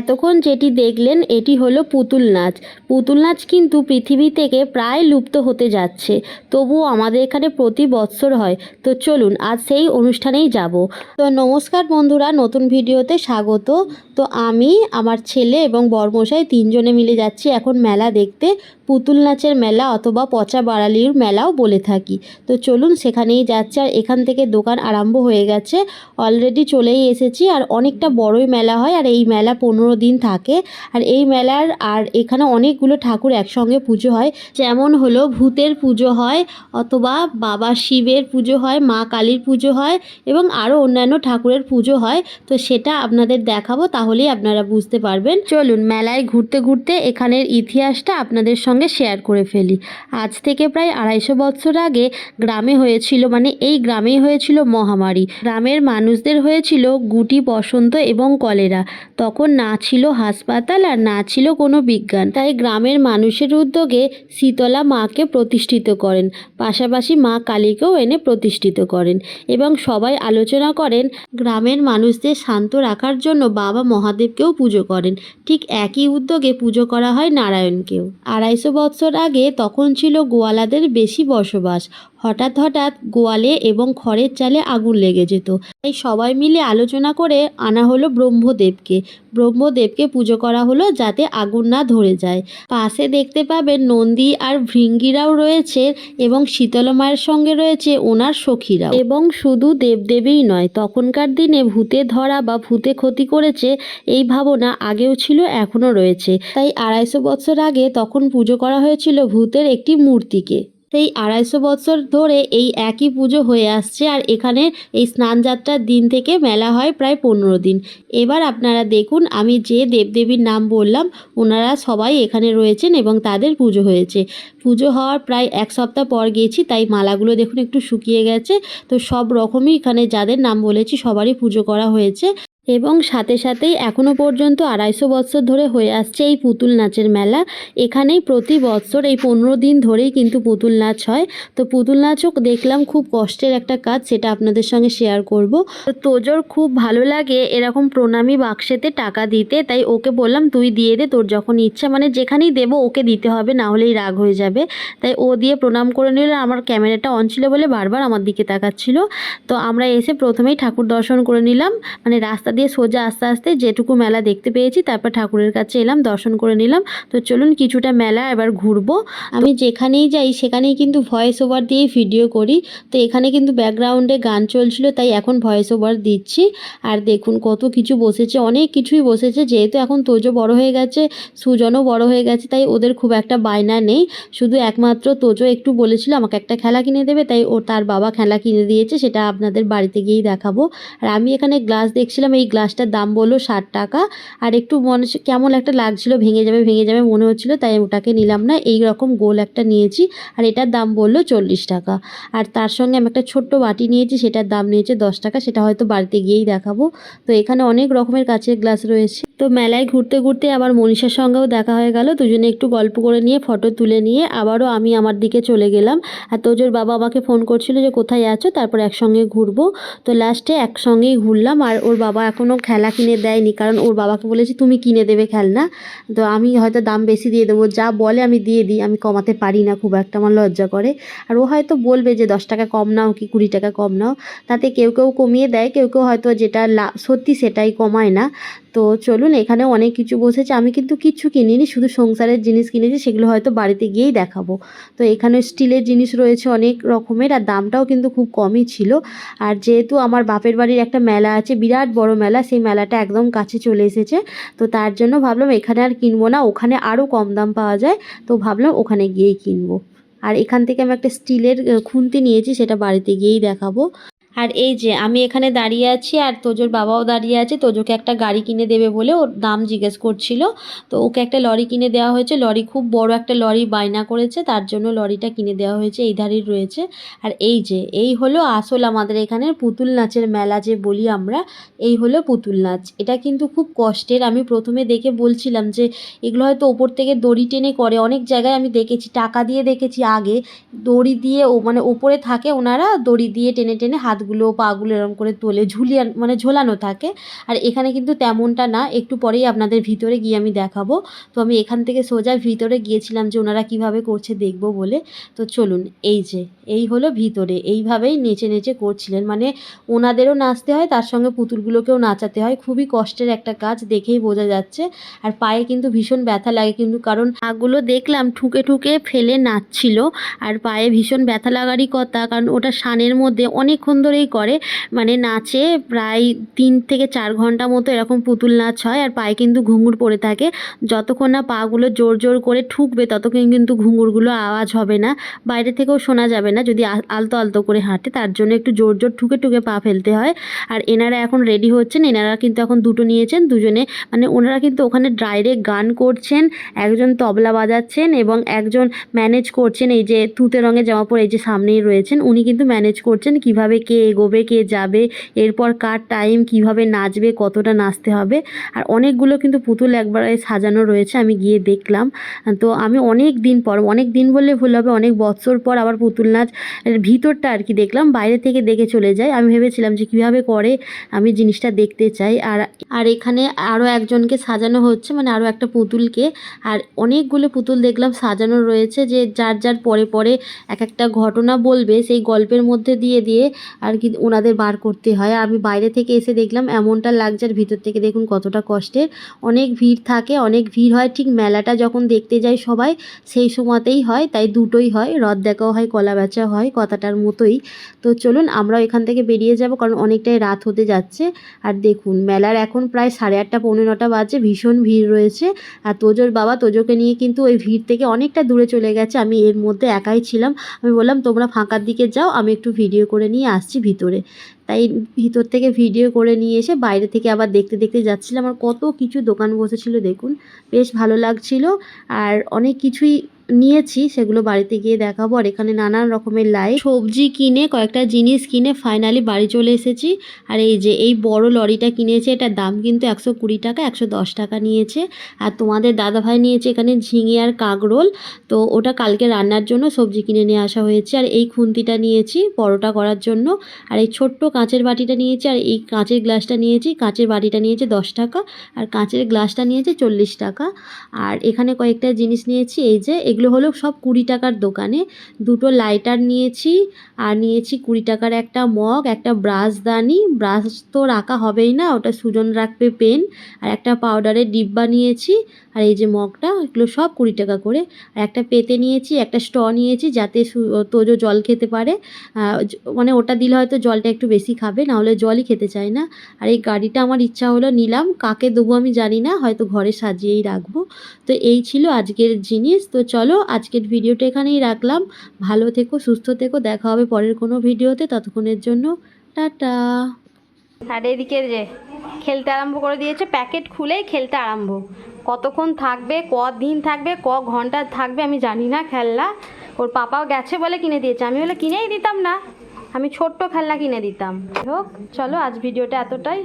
এতক্ষণ যেটি দেখলেন, এটি হলো পুতুল নাচ। পুতুল নাচ কিন্তু পৃথিবী থেকে প্রায় লুপ্ত হতে যাচ্ছে। তবুও আমাদের এখানে প্রতি বৎসর হয়। তো চলুন, আজ সেই অনুষ্ঠানেই যাব। তো নমস্কার বন্ধুরা, নতুন ভিডিওতে স্বাগত। তো আমি, আমার ছেলে এবং বরমশাই তিনজনে মিলে যাচ্ছি এখন মেলা দেখতে। পুতুল নাচের মেলা অথবা পচা বাড়ালির মেলাও বলে থাকি। তো চলুন, সেখানেই যাচ্ছে। আর এখান থেকে দোকান আরম্ভ হয়ে গেছে। অলরেডি চলেই এসেছি। আর অনেকটা বড়ই মেলা হয়। আর এই মেলা পনেরো দিন থাকে। আর এই মেলার আর এখানে অনেকগুলো ঠাকুর একসঙ্গে পুজো হয়। যেমন হলো ভূতের পুজো হয় অথবা বাবা শিবের পুজো হয়, মা কালীর পুজো হয় এবং আরও অন্যান্য ঠাকুরের পুজো হয়। তো সেটা আপনাদের দেখাবো, তাহলেই আপনারা বুঝতে পারবেন। চলুন মেলায় ঘুরতে ঘুরতে এখানের ইতিহাসটা আপনাদের সঙ্গে শেয়ার করে ফেলি। আজ থেকে প্রায় আড়াইশো বছর আগে গ্রামে হয়েছিল মানে এই গ্রামেই হয়েছিল মহামারী। গ্রামের মানুষদের হয়েছিল গুটি বসন্ত এবং কলেরা। তখন না ছিল হাসপাতাল আর না ছিল কোনো বিজ্ঞান। তাই গ্রামের মানুষের উদ্যোগে শীতলা মাকে প্রতিষ্ঠিত করেন। পাশাপাশি মা কালীকেও এনে প্রতিষ্ঠিত করেন এবং সবাই আলোচনা করেন গ্রামের মানুষদের শান্ত রাখার জন্য বাবা মহাদেবকেও পুজো করেন। ঠিক একই উদ্যোগে পুজো করা হয় নারায়ণকেও। আড়াইশো বছর আগে তখন ছিল গোয়ালাদের বেশি বসবাস। হঠাৎ হঠাৎ গোয়ালে এবং খড়ের চালে আগুন লেগে যেত। তাই সবাই মিলে আলোচনা করে আনা হলো ব্রহ্মদেবকে। ব্রহ্মদেবকে পুজো করা হলো যাতে আগুন না ধরে যায়। পাশে দেখতে পাবেন নন্দী আর ভৃঙ্গিরাও রয়েছে এবং শীতলা মায়ের সঙ্গে রয়েছে ওনার সখীরাও। এবং শুধু দেবদেবীই নয়, তখনকার দিনে ভূতে ধরা বা ভূতে ক্ষতি করেছে এই ভাবনা আগেও ছিল, এখনও রয়েছে। তাই আড়াইশো বছর আগে তখন পুজো করা হয়েছিল ভূতের একটি মূর্তিকে। সেই আড়াইশো বছর ধরে এই একই পুজো হয়ে আসছে আর এখানে এই স্নানযাত্রার দিন থেকে মেলা হয় প্রায় পনেরো দিন। এবার আপনারা দেখুন, আমি যে দেবদেবীর নাম বললাম, ওনারা সবাই এখানে রয়েছেন এবং তাদের পুজো হয়েছে। পুজো হওয়ার প্রায় এক সপ্তাহ পর গেছি তাই মালাগুলো দেখুন একটু শুকিয়ে গেছে। তো সব রকমই এখানে যাদের নাম বলেছি, সবারই পুজো করা হয়েছে। এবং সাথে সাথেই এখনও পর্যন্ত আড়াইশো বছর ধরে হয়ে আসছে এই পুতুল নাচের মেলা। এখানেই প্রতি বছর এই পনেরো দিন ধরেই কিন্তু পুতুল নাচ হয়। তো পুতুল নাচও দেখলাম খুব কষ্টের একটা কাজ, সেটা আপনাদের সঙ্গে শেয়ার করব। তো তোজোর খুব ভালো লাগে এরকম প্রণামী বাক্সেতে টাকা দিতে, তাই ওকে বললাম, তুই দিয়ে দে, তোর যখন ইচ্ছা মানে যেখানেই দেবো ওকে দিতে হবে, না হলেই রাগ হয়ে যাবে। তাই ও দিয়ে প্রণাম করে নিলে, আমার ক্যামেরাটা অন ছিল বলে বারবার আমার দিকে তাকাচ্ছিল। তো আমরা এসে প্রথমেই ঠাকুর দর্শন করে নিলাম মানে রাস্তা দিয়ে সোজা আস্তে আস্তে যেটুকু মেলা দেখতে পেয়েছি, তারপর ঠাকুরের কাছে এলাম, দর্শন করে নিলাম। তো চলুন কিছুটা মেলা এবার ঘুরবো। আমি যেখানেই যাই, সেখানেই কিন্তু ভয়েস ওভার দিয়েই ভিডিও করি। তো এখানে কিন্তু ব্যাকগ্রাউন্ডে গান চলছিল, তাই এখন ভয়েস ওভার দিচ্ছি। আর দেখুন, কত কিছু বসেছে, অনেক কিছুই বসেছে। যেহেতু এখন তোজো বড় হয়ে গেছে, সুজনও বড় হয়ে গেছে, তাই ওদের খুব একটা বায়না নেই। শুধু একমাত্র তোজো একটু বলেছিল, আমাকে একটা খেলা কিনে দেবে। তাই ও তার বাবা খেলা কিনে দিয়েছে, সেটা আপনাদের বাড়িতে গিয়েই দেখাবো। আর আমি এখানে গ্লাস দেখছিলাম এই গ্লাসটার দাম বলল ষাট টাকা। আর একটু মনে কেমন একটা লাগছিল, ভেঙে যাবে ভেঙে যাবে মনে হচ্ছিল, তাই ওটাকে নিলাম না। এই রকম গোল একটা নিয়েছি আর এটার দাম বলল চল্লিশ টাকা। আর তার সঙ্গে আমি একটা ছোট্ট বাটি নিয়েছি, সেটার দাম নিয়েছে দশ টাকা, সেটা হয়তো বাড়িতে গিয়েই দেখাবো। তো এখানে অনেক রকমের কাছের গ্লাস রয়েছে। তো মেলায় ঘুরতে ঘুরতে আবার মনীষার সঙ্গেও দেখা হয়ে গেল। দুজনে একটু গল্প করে নিয়ে, ফটো তুলে নিয়ে আবারও আমি আমার দিকে চলে গেলাম। আর তোজোর বাবা আমাকে ফোন করছিল যে কোথায় আছো? তারপর একসঙ্গে ঘুরবো। তো লাস্টে একসঙ্গেই ঘুরলাম আর ওর বাবা এখনও খেলা কিনে দেয়নি। কারণ ওর বাবাকে বলেছি, তুমি কিনে দেবে খেলনা। তো আমি হয়তো দাম বেশি দিয়ে দেবো। যা বলে আমি দিয়ে দিই। আমি কমাতে পারি না খুব একটা, আমার লজ্জা করে। আর ও হয়তো বলবে যে, দশ টাকা কম নাও কি, কুড়ি টাকা কম নাও। তাতে কেউ কেউ কমিয়ে দেয়। কেউ কেউ হয়তো যেটা সত্যি সেটাই কমায় না। তো চলুন, এখানে অনেক কিছু বসেছে, আমি কিন্তু কিচ্ছু কিনিনি, শুধু সংসারের জিনিস কিনেছি, সেগুলো হয়তো বাড়িতে গিয়েই দেখাবো। তো এখানে স্টিলের জিনিস রয়েছে অনেক রকমের, আর দামটাও কিন্তু খুব কমই ছিল। আর যেহেতু আমার বাপের বাড়ির একটা মেলা আছে, বিরাট বড় মেলা, সেই মেলাটা একদম কাছে চলে এসেছে। তো তার জন্য ভাবলাম, এখানে আর কিনবো না, ওখানে আরও কম দাম পাওয়া যায়, তো ভাবলাম ওখানে গিয়েই কিনবো। আর এখান থেকে আমি একটা স্টিলের খুন্তি নিয়েছি, সেটা বাড়িতে গিয়েই দেখাবো। আর এই যে, আমি এখানে দাঁড়িয়ে আছি আর তোজোর বাবাও দাঁড়িয়ে আছে। তোজোকে একটা গাড়ি কিনে দেবে বলে ওর দাম জিজ্ঞেস করছিল। তো ওকে একটা লরি কিনে দেওয়া হয়েছে। লরি খুব বড় একটা লরি বায়না করেছে। তার জন্য লরিটা কিনে দেওয়া হয়েছে। এই ধারেই রয়েছে। আর এই যে, এই হলো আসল আমাদের এখানে পুতুল নাচের মেলা যে বলি আমরা, এই হলো পুতুল নাচ। এটা কিন্তু খুব কষ্টের। আমি প্রথমে দেখে বলছিলাম যে, এগুলো হয়তো ওপর থেকে দড়ি টেনে করে। অনেক জায়গায় আমি দেখেছি, টাকা দিয়ে দেখেছি আগে। দড়ি দিয়ে ও মানে ওপরে থাকে ওনারা, দড়ি দিয়ে টেনে টেনে হাত হাতগুলো, পাগুলো এরকম করে তোলে, ঝুলিয়ে মানে ঝোলানো থাকে। আর এখানে কিন্তু তেমনটা না, একটু পরেই আপনাদের ভিতরে গিয়ে আমি দেখাবো। তো আমি এখান থেকে সোজা ভিতরে গিয়েছিলাম যে ওনারা কীভাবে করছে দেখব বলে। তো চলুন, এই যে, এই হলো ভিতরে। এইভাবেই নেচে নেচে করছিলেন। মানে ওনাদেরও নাচতে হয়, তার সঙ্গে পুতুলগুলোকেও নাচাতে হয়। খুবই কষ্টের একটা কাজ দেখেই বোঝা যাচ্ছে। আর পায়ে কিন্তু ভীষণ ব্যথা লাগে কিন্তু কারণ পাগুলো দেখলাম ঠুকে ঠুকে ফেলে নাচছিল। আর পায়ে ভীষণ ব্যথা লাগারই কথা, কারণ ওটা সানের মধ্যে অনেকক্ষণ ধরেই করে। মানে নাচে প্রায় তিন থেকে চার ঘণ্টা মতো এরকম পুতুল নাচ হয় আর পায়ে কিন্তু ঘুঙুর পড়ে থাকে। যতক্ষণ না পাগুলো জোর জোর করে ঠুকবে ততক্ষণ কিন্তু ঘুঙুরগুলো আওয়াজ হবে না। বাইরে থেকেও শোনা যাবে না যদি আলতো আলতো করে হাঁটে। তার জন্য একটু জোর জোর ঠুকে ঠুকে পা ফেলতে হয়। আর এনারা এখন রেডি হচ্ছেন। এনারা কিন্তু এখন দুটো নিয়েছেন দুজনে। মানে ওনারা কিন্তু ওখানে ডাইরেক্ট গান করছেন, একজন তবলা বাজাচ্ছেন এবং একজন ম্যানেজ করছেন। এই যে তুতে রঙের জামা পরে এই যে সামনেই রয়েছেন, উনি কিন্তু ম্যানেজ করছেন কীভাবে কে এগোবে, কে যাবে, এরপর কার টাইম কীভাবে নাচবে, কতটা নাচতে হবে, আর অনেকগুলো কিন্তু পুতুল একবারে সাজানো রয়েছে, আমি গিয়ে দেখলাম। তো আমি অনেক দিন পর, অনেক দিন বললে ভুল হবে, অনেক বছর পর আবার পুতুল নাচ ভিতরটা আর কি দেখলাম, বাইরে থেকে দেখে চলে যাই। আমি ভেবেছিলাম যে কীভাবে করে আমি জিনিসটা দেখতে চাই, আর আর এখানে আরও একজনকে সাজানো হচ্ছে মানে আরও একটা পুতুলকে, আর অনেকগুলো পুতুল দেখলাম সাজানো রয়েছে, যে যার যার পরে পরে এক একটা ঘটনা বলবে, সেই গল্পের মধ্যে দিয়ে দিয়ে, আর কি ওনাদের বার করতে হয়। আমি বাইরে থেকে এসে দেখলাম এমনটা লাগছে আর ভিতর থেকে দেখুন কতটা কষ্টের। অনেক ভিড় থাকে, অনেক ভিড় হয়। ঠিক মেলাটা যখন দেখতে যায় সবাই, সেই সময়তেই হয়, তাই দুটোই হয়। রথ দেখাও হয়, কলা বেচা হয়, কথাটার মতোই। তো চলুন আমরাও এখান থেকে বেরিয়ে যাব, কারণ অনেকটাই রাত হতে যাচ্ছে। আর দেখুন, মেলার এখন প্রায় সাড়ে আটটা, পৌনে নটা বাজে, ভীষণ ভিড় রয়েছে। আর তোজোর বাবা তোজোকে নিয়ে কিন্তু ওই ভিড় থেকে অনেকটা দূরে চলে গেছে। আমি এর মধ্যে একাই ছিলাম। আমি বললাম, তোমরা ফাঁকার দিকে যাও, আমি একটু ভিডিও করে নিয়ে আসছি। ভিতরে। তাই ভিতর থেকে ভিডিও করে নিয়ে এসে বাইরে থেকে আবার দেখতে দেখতে যাচ্ছিলাম। আর কত কিছু দোকান বসেছিল দেখুন। বেশ ভালো লাগছিল। আর অনেক কিছুই নিয়েছি, সেগুলো বাড়িতে গিয়ে দেখাবো। আর এখানে নানান রকমের লাইট সবজি কিনে, কয়েকটা জিনিস কিনে ফাইনালি বাড়ি চলে এসেছি। আর এই যে, এই বড় লরিটা কিনেছে, এটার দাম কিন্তু একশো কুড়ি টাকা, একশো দশ টাকা নিয়েছে। আর তোমাদের দাদাভাই নিয়েছে এখানে ঝিঙে আর কাঁকরোল। তো ওটা কালকে রান্নার জন্য সবজি কিনে নিয়ে আসা হয়েছে। আর এই খুন্তিটা নিয়েছি পরোটা করার জন্য। আর এই ছোট্ট কাঁচের বাটিটা নিয়েছি, আর এই কাঁচের গ্লাসটা নিয়েছি। কাঁচের বাটিটা নিয়েছে দশ টাকা, আর কাঁচের গ্লাসটা নিয়েছে চল্লিশ টাকা। আর এখানে কয়েকটা জিনিস নিয়েছি, এই যে, এগুলো হলো সব কুড়ি টাকার দোকানে। দুটো লাইটার নিয়েছি, আর নিয়েছি কুড়ি টাকার একটা মগ, একটা ব্রাশ দানি। ব্রাশ তো রাখা হবেই না, ওটা সুজন রাখবে পেন আর একটা পাউডারের ডিব্বা নিয়েছি। আর এই যে মগটা, এগুলো সব কুড়ি টাকা করে। আর একটা পেতে নিয়েছি, একটা স্ট নিয়েছি যাতে তোজো জল খেতে পারে। মানে ওটা দিলে হয়তো জলটা একটু বেশি খাবে নাহলে জলই খেতে চায় না। আর এই গাড়িটা আমার ইচ্ছা হলো নিলাম। কাকে দেবো আমি জানি না, হয়তো ঘরে সাজিয়েই রাখব। তো এই ছিল আজকের জিনিস। তো চলো, আজকের ভিডিওটা এখানেই রাখলাম। ভালো থেকো, সুস্থ থেকো, দেখা হবে পরের কোনো ভিডিওতে। ততক্ষণের জন্য, টাটা। আর এদিকে যে খেলতে আরম্ভ করে দিয়েছে। প্যাকেট খুলেই খেলতে আরম্ভ। কতক্ষণ থাকবে ক দিন থাকবে, ক ঘণ্টা থাকবে আমি জানি না খেলনা। ওর পাপাও গেছে বলে কিনে দিয়েছে। আমি বলে, কিনেই দিতাম না। আমি ছোট্ট খেলনা কিনে দিতাম। হোক, চলো আজ ভিডিওটা এতটাই।